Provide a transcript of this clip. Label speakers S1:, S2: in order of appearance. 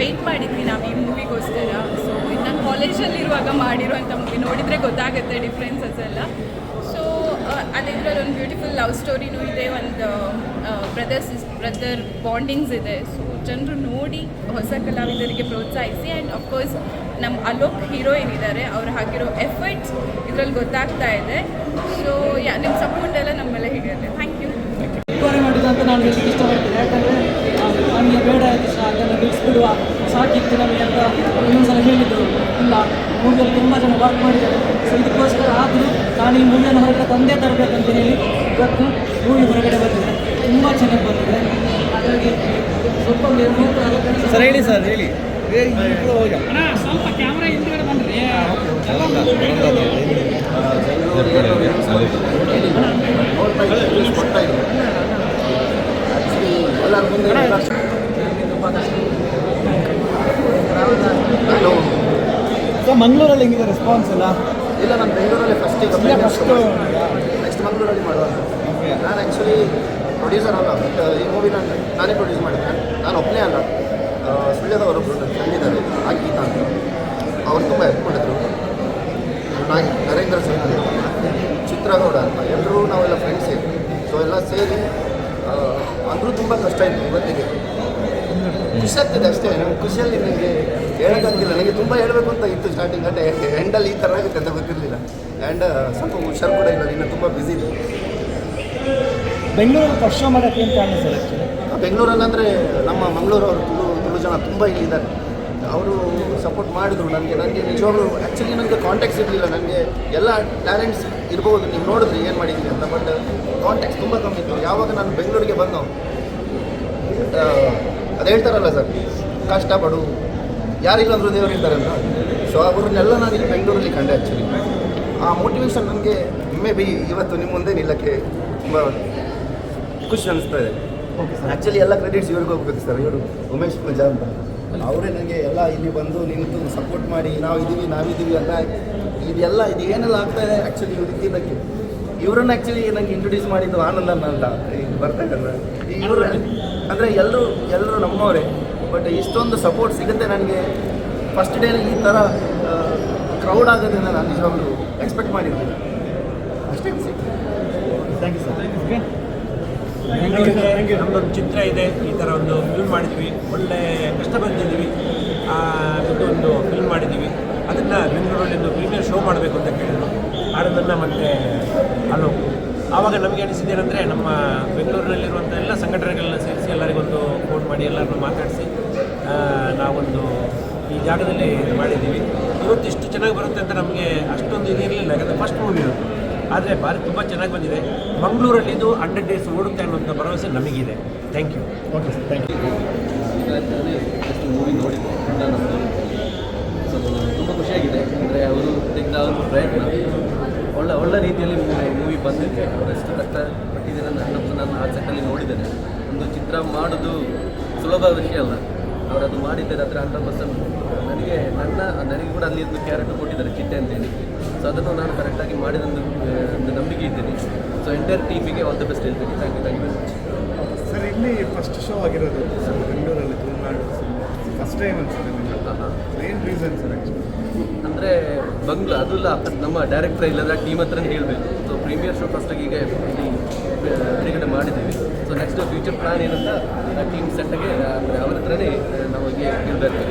S1: Weight ಮಾಡಿದ್ವಿ ನಾವು ಈ ಮೂವಿಗೋಸ್ಕರ ಸೊ ಇನ್ನು ಕಾಲೇಜಲ್ಲಿರುವಾಗ ಮಾಡಿರುವಂಥ ಮೂವಿ ನೋಡಿದರೆ ಗೊತ್ತಾಗುತ್ತೆ ಡಿಫ್ರೆನ್ಸಸ್ ಎಲ್ಲ. ಸೊ ಅಲ್ಲಿದ್ರಲ್ಲಿ ಒಂದು ಬ್ಯೂಟಿಫುಲ್ ಲವ್ ಸ್ಟೋರಿನೂ ಇದೆ, ಒಂದು ಬ್ರದರ್ಸ್ ಬ್ರದರ್ ಬಾಂಡಿಂಗ್ಸ್ ಇದೆ. ಸೊ ಜನರು ನೋಡಿ ಹೊಸ ಕಲಾವಿದರಿಗೆ ಪ್ರೋತ್ಸಾಹಿಸಿ ಆ್ಯಂಡ್ ಅಫ್ಕೋರ್ಸ್ ನಮ್ಮ ಅಲೋಕ್ ಹೀರೋಯಿನ್ ಇದ್ದಾರೆ ಅವ್ರು ಹಾಕಿರೋ ಎಫರ್ಟ್ಸ್ ಇದರಲ್ಲಿ ಗೊತ್ತಾಗ್ತಾ ಇದೆ. ಸೊ ಯಾ ನಿಮ್ಮ ಸಪೋರ್ಟ್ ಎಲ್ಲ ಮೇಲೆ ಹೀಗಿರಲಿ ಥ್ಯಾಂಕ್ ಯು
S2: ಮಾಡಿದಂತ ನಾನು ಇಷ್ಟಪಡ್ತೀನಿ. ಯಾಕಂದರೆ ನಮಗೆ ಬೇಡ ಬಿಡಿಸ್ಬಿಡುವ ಸಾಕಿತ್ತು ನಮಗೆ ಅಂತ ಇನ್ನೊಂದ್ಸಲ ಹೇಳಿದರು ಇಲ್ಲ ಮೂವಿಯಲ್ಲಿ ತುಂಬ ಜನ ವರ್ಕ್ ಮಾಡಿದ್ದಾರೆ. ಸೊ ಇದಕ್ಕೋಸ್ಕರ ಆದರೂ ನಾನು ಈ ಮೂವಿಯನ್ನು ಹೊರಗಡೆ ತಂದೆ ತರಬೇಕಂತ ಹೇಳಿ ಇವತ್ತು ಮೂವಿ ಹೊರಗಡೆ ಬಂದಿದೆ. ತುಂಬ ಚೆನ್ನಾಗಿ ಬಂದಿದೆ. ಹಾಗಾಗಿ ಸ್ವಲ್ಪ
S3: ಸರ್ ಹೇಳಿ ಸರ್ ಹೇಳಿ.
S2: ಸ್ವಲ್ಪ ಕ್ಯಾಮ್ರಾ ಹಿಂದ್ಗಡೆ ಬಂದ್ರಿ.
S4: ಎಲ್ಲರ ಮುಂದೆ ನಾನು
S3: ಸರ್ ಮಂಗಳೂರಲ್ಲಿ ಹೆಂಗಿದೆ ರೆಸ್ಪಾನ್ಸ್ ಎಲ್ಲ?
S4: ಇಲ್ಲ ನಾನು ಬೆಂಗಳೂರಲ್ಲಿ ಫಸ್ಟ್
S3: ಫಸ್ಟು
S4: ನೆಕ್ಸ್ಟ್ ಮಂಗಳೂರಲ್ಲಿ ಮಾಡುವ. ನಾನು ಆ್ಯಕ್ಚುಲಿ ಪ್ರೊಡ್ಯೂಸರ್ ಅಲ್ಲ ಬಟ್ ಈ ಮೂವಿ ನಾನು ನಾನೇ ಪ್ರೊಡ್ಯೂಸ್ ಮಾಡಿದ್ದೆ. ನಾನು ಒಬ್ಬನೇ ಅಲ್ಲ. ಸುಳ್ಯದವರು ಫ್ರೆಂಡ್ ಇದ್ದಾರೆ. ಗೀತಾ ಅಂತ. ಅವ್ರು ತುಂಬ ಹೆಲ್ಪ್ ಮಾಡಿದ್ರು ನಾಗಿ ನರೇಂದ್ರ ಸಿಂಗ್ ಚಿತ್ರಗೌಡ ಅಂತ. ಎಲ್ಲರೂ ನಾವೆಲ್ಲ ಫ್ರೆಂಡ್ಸ್ ಸೇರಿ ಸೊ ಎಲ್ಲ ಸೇರಿ ಅಂದರೂ ತುಂಬ ಕಷ್ಟ ಇತ್ತು ಇವತ್ತಿಗೆ. ಖುಷಿ ಆಗ್ತದೆ ಅಷ್ಟೇ. ನಮ್ಮ ಖುಷಿಯಲ್ಲಿ ನನಗೆ ಹೇಳೋಕ್ಕಾಗಿಲ್ಲ ನನಗೆ ತುಂಬ ಹೇಳಬೇಕು ಅಂತ ಇತ್ತು ಸ್ಟಾರ್ಟಿಂಗ್ ಅಂದರೆ ಎಂಡಲ್ಲಿ ಈ ಥರ ಆಗುತ್ತೆ ಅಂತ ಗೊತ್ತಿರಲಿಲ್ಲ. ಆ್ಯಂಡ್ ಸ್ವಲ್ಪ ಹುಷಾರು ಕೂಡ ಇಲ್ಲ. ಇನ್ನು ತುಂಬ ಬ್ಯುಸಿ ಇದೆ.
S3: ಬೆಂಗಳೂರು ಫಸ್ಟ್ ಶೋ ಮಾಡೋಕ್ಕೆ ಅಂತ ಸರ್
S4: ಬೆಂಗಳೂರಲ್ಲಿ ಅಂದರೆ ನಮ್ಮ ಮಂಗಳೂರು ಅವರು ತುಳು ತುಳು ಜನ ತುಂಬ ಇಲ್ಲಿದ್ದಾರೆ. ಅವರು ಸಪೋರ್ಟ್ ಮಾಡಿದರು. ನನಗೆ ನನಗೆ ನಿಜವಾಗ್ಲೂ ಆ್ಯಕ್ಚುಲಿ ನನಗೆ ಕಾಂಟ್ಯಾಕ್ಟ್ಸ್ ಇರಲಿಲ್ಲ. ನನಗೆ ಎಲ್ಲ ಟ್ಯಾಲೆಂಟ್ಸ್ ಇರ್ಬೋದು. ನೀವು ನೋಡಿದ್ರಿ ಏನು ಮಾಡಿದ್ದೀನಿ ಅಂತ. ಬಟ್ ಕಾಂಟ್ಯಾಕ್ಟ್ಸ್ ತುಂಬ ಕಮ್ಮಿ ಇತ್ತು. ಯಾವಾಗ ನಾನು ಬೆಂಗಳೂರಿಗೆ ಬಂದು ಅದು ಹೇಳ್ತಾರಲ್ಲ ಸರ್ ಕಷ್ಟಪಡು ಯಾರಿಲ್ಲಾಂದ್ರೂ ದೇವರು ಇದ್ದಾರೆ ಅಂತ. ಸೊ ಅವ್ರನ್ನೆಲ್ಲ ನಾನು ಇಲ್ಲಿ ಬೆಂಗಳೂರಲ್ಲಿ ಕಂಡೆ ಆ್ಯಕ್ಚುಲಿ ಆ ಮೋಟಿವೇಶನ್ ನನಗೆ ಮೇ ಬಿ ಇವತ್ತು ನಿಮ್ಮ ಮುಂದೆ ನಿಲ್ಲಕ್ಕೆ ತುಂಬ ಖುಷಿ ಅನಿಸ್ತಾ ಇದೆ. ಆ್ಯಕ್ಚುಲಿ ಎಲ್ಲ ಕ್ರೆಡಿಟ್ಸ್ ಇವ್ರಿಗೆ ಹೋಗ್ಬೇಕು ಸರ್ ಇವರು ಉಮೇಶ್ ಪೂಜಾ ಅಂತ. ಅವರೇ ನನಗೆ ಎಲ್ಲ ಇಲ್ಲಿ ಬಂದು ನಿಂತು ಸಪೋರ್ಟ್ ಮಾಡಿ ನಾವು ಇದ್ದೀವಿ ನಾವಿದ್ದೀವಿ ಎಲ್ಲ ಇದೆಲ್ಲ ಇದು ಏನೆಲ್ಲ ಆಗ್ತಾ ಇದೆ ಆ್ಯಕ್ಚುಲಿ ಇವ್ರು ಇದ್ದಿದ್ದಕ್ಕೆ. ಇವರನ್ನು ಆ್ಯಕ್ಚುಲಿ ನನಗೆ ಇಂಟ್ರೊಡ್ಯೂಸ್ ಮಾಡಿದ್ದು ಆನಂದನ ಅಂತ. ಈಗ ಬರ್ತಾ ಇದ್ದಾರೆ? ಇವರು ಅಂದರೆ ಎಲ್ಲರೂ ಎಲ್ಲರೂ ನಮ್ಮವರೇ. ಬಟ್ ಇಷ್ಟೊಂದು ಸಪೋರ್ಟ್ ಸಿಗುತ್ತೆ ನನಗೆ. ಫಸ್ಟ್ ಡೇಲಿ ಈ ಥರ ಕ್ರೌಡ್ ಆಗೋದ್ರಿಂದ ನಾನು ನಿಜವಾಗ್ಲೂ ಎಕ್ಸ್ಪೆಕ್ಟ್ ಮಾಡಿದ್ದೀನಿ ಅಷ್ಟೇ
S3: ಥ್ಯಾಂಕ್ ಯು ಸರ್
S5: ನಮ್ಮದೊಂದು ಚಿತ್ರ ಇದೆ. ಈ ಥರ ಒಂದು ಫಿಲ್ಮ್ ಮಾಡಿದ್ವಿ. ಒಳ್ಳೆ ಕಷ್ಟ ಬಂದಿದ್ದೀವಿ. ಒಂದು ಫಿಲ್ಮ್ ಮಾಡಿದ್ದೀವಿ. ಅದನ್ನು ಬೆಂಗಳೂರಲ್ಲಿ ಒಂದು ಪ್ರೀಮಿಯರ್ ಶೋ ಮಾಡಬೇಕು ಅಂತ ಕೇಳಿದ್ರು. ಆಡೋದನ್ನು ಮತ್ತೆ ಅಲ್ಲೋ ಆವಾಗ ನಮಗೆ ಅನಿಸಿದ್ದೇನೆಂದರೆ ನಮ್ಮ ಬೆಂಗಳೂರಿನಲ್ಲಿರುವಂಥ ಎಲ್ಲ ಸಂಘಟನೆಗಳನ್ನ ಸೇರಿಸಿ ಎಲ್ಲರಿಗೊಂದು ಫೋನ್ ಮಾಡಿ ಎಲ್ಲರನ್ನು ಮಾತಾಡಿಸಿ ಆ, ನಾವೊಂದು ಈ ಜಾಗದಲ್ಲಿ ಮಾಡಿದ್ದೀವಿ. ಇವತ್ತು ಇಷ್ಟು ಚೆನ್ನಾಗಿ ಬರುತ್ತೆ ಅಂತ ನಮಗೆ ಅಷ್ಟೊಂದು ಇದಿರಲಿಲ್ಲ ಯಾಕಂದರೆ ಫಸ್ಟ್ ಮೂವಿ ಇರೋದು ಆದರೆ ಭಾರಿ ತುಂಬ ಚೆನ್ನಾಗಿ ಬಂದಿದೆ. ಮಂಗಳೂರಲ್ಲಿ ಇದು ಹಂಡ್ರೆಡ್ ಡೇಸ್ ಓಡುತ್ತೆ ಅನ್ನೋಂಥ ಭರವಸೆ ನಮಗಿದೆ. Thank you
S3: okay sir thank you
S6: just movie ನೋಡಿದ್ದೆ ಎಲ್ಲ ನಮ್ಮದು ಸೊ ತುಂಬ ಖುಷಿಯಾಗಿದೆ ಅಂದರೆ ಅವರು ತೆಗೆದ ಒಂದು ಪ್ರಯತ್ನ ಒಳ್ಳೆ ಒಳ್ಳೆ ರೀತಿಯಲ್ಲಿ ಮೂವಿ ಬಂದಿದೆ ಅವರು ಎಷ್ಟು ಕಷ್ಟಪಟ್ಟಿದ್ದಾರೆ ನನ್ನ ನಾನು ಆ ಸೆಟ್ಟಲ್ಲಿ ನೋಡಿದ್ದೇನೆ ಒಂದು ಚಿತ್ರ ಮಾಡೋದು ಸುಲಭ ವಿಷಯ ಅಲ್ಲ. ಅವರು ಅದು ಮಾಡಿದ್ದಾರೆ ಅದರ ಹಂಡ್ರೆಡ್ ಪರ್ಸೆಂಟ್ ನನಗೆ ನನ್ನ ನನಗೆ ಕೂಡ ಅಲ್ಲಿ ಒಂದು ಕ್ಯಾರೆಕ್ಟರ್ ಕೊಟ್ಟಿದ್ದಾರೆ ಚಿಟ್ಟೆ ಅಂತೇಳಿ. ಸೊ ಅದನ್ನು ನಾನು ಕರೆಕ್ಟಾಗಿ ಮಾಡಿದೊಂದು ಒಂದು ನಂಬಿಕೆ ಇದ್ದೀನಿ. ಸೊ ಎಂಟೈರ್ ಟೀಮಿಗೆ ಆಲ್ ದ ಬೆಸ್ಟ್ ಹೇಳ್ತೀನಿ thank you thank you
S7: sir ಇಲ್ಲಿ ಫಸ್ಟ್ ಶೋ ಆಗಿರೋದು ಸರ್ ಬೆಂಗಳೂರಲ್ಲಿ ತುಳುನಾಡು ಫಸ್ಟ್ ಟೈಮ್ ಅನ್ಸುತ್ತೆ ಏನು ರೀಸನ್ ಸರ್
S6: ಅಂದರೆ ಬಂಗ್ಲಾ ಅದು ಇಲ್ಲ. ನಮ್ಮ ಡೈರೆಕ್ಟರ್ ಇಲ್ಲದ ಟೀಮ್ ಹತ್ರ ಹೇಳಬೇಕು. ಸೊ ಪ್ರೀಮಿಯರ್ ಶೋ ಫಸ್ಟಾಗಿ ಈಗ ಬಿಡುಗಡೆ ಮಾಡಿದ್ದೀವಿ. ಸೊ ನೆಕ್ಸ್ಟ್ ಫ್ಯೂಚರ್ ಪ್ಲಾನ್ ಏನಂತ ಟೀಮ್ ಸೆಟ್ಟಾಗೆ ಅವರ ಹತ್ರನೇ ನಮಗೆ ಇರಬೇಕು.